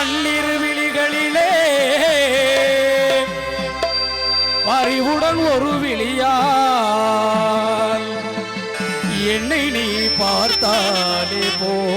பன்னிரு விழிகளிலே பறிவுடன் ஒரு விழியால். என்னை நீ பார்த்தாலே போ.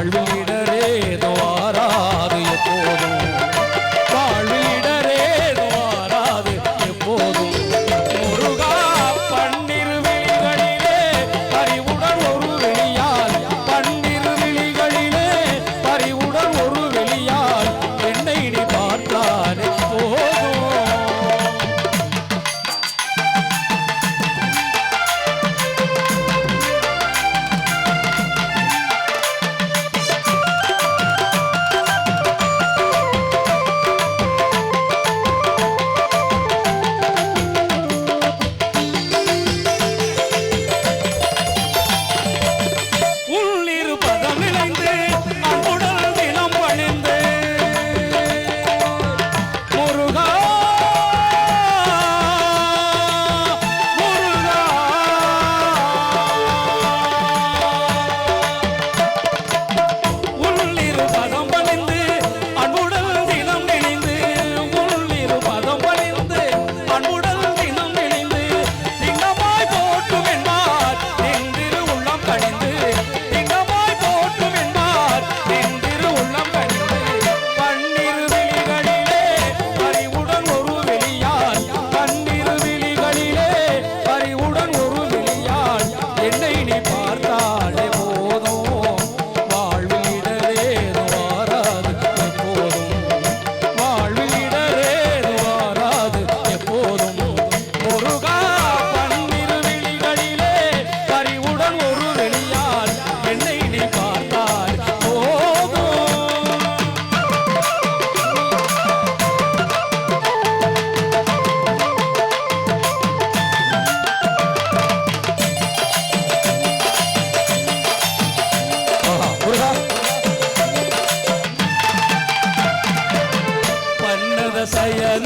வாழ்வில்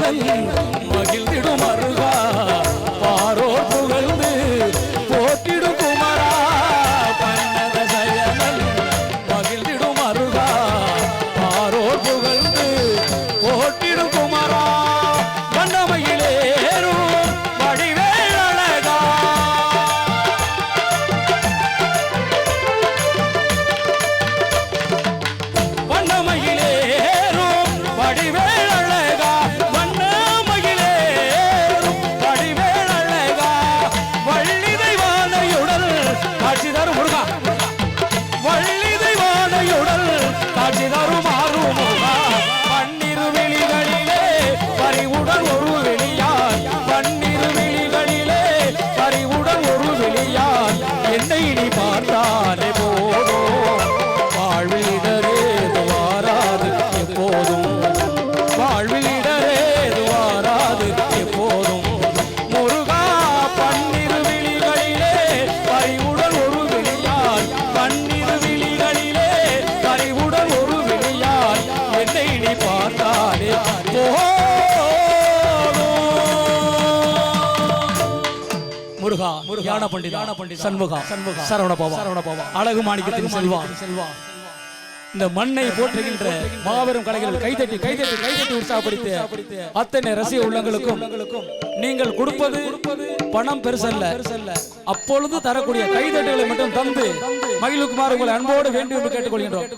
ஆனந்தம் மாட்டானே போதும் வாழ்விடரேது வாராது எப்போதும் வாழ்விடரேது வாராது முருகா முருகான பண்டிதா பண்டிதா சண்முகா சண்முகா சரவண பவா சரவண பவா அழகு மாணிக்கத்தின் செல்வா. செல்வா. இந்த மண்ணை போற்றுகின்ற மாபெரும் கலைகள் கைதட்டி கைதட்டி கைதட்டி உற்சாகப்படுத்தி அத்தனை ரசிக உள்ளங்களுக்கும் நீங்கள் கொடுப்பது பணம் பெருசல்ல. அப்பொழுது தரக்கூடிய கைதட்டுகளை மட்டும் தந்து மகிழ்வுக்குமார் உங்களை அன்போடு வேண்டும் என்று கேட்டுக்கொள்கின்றோம்.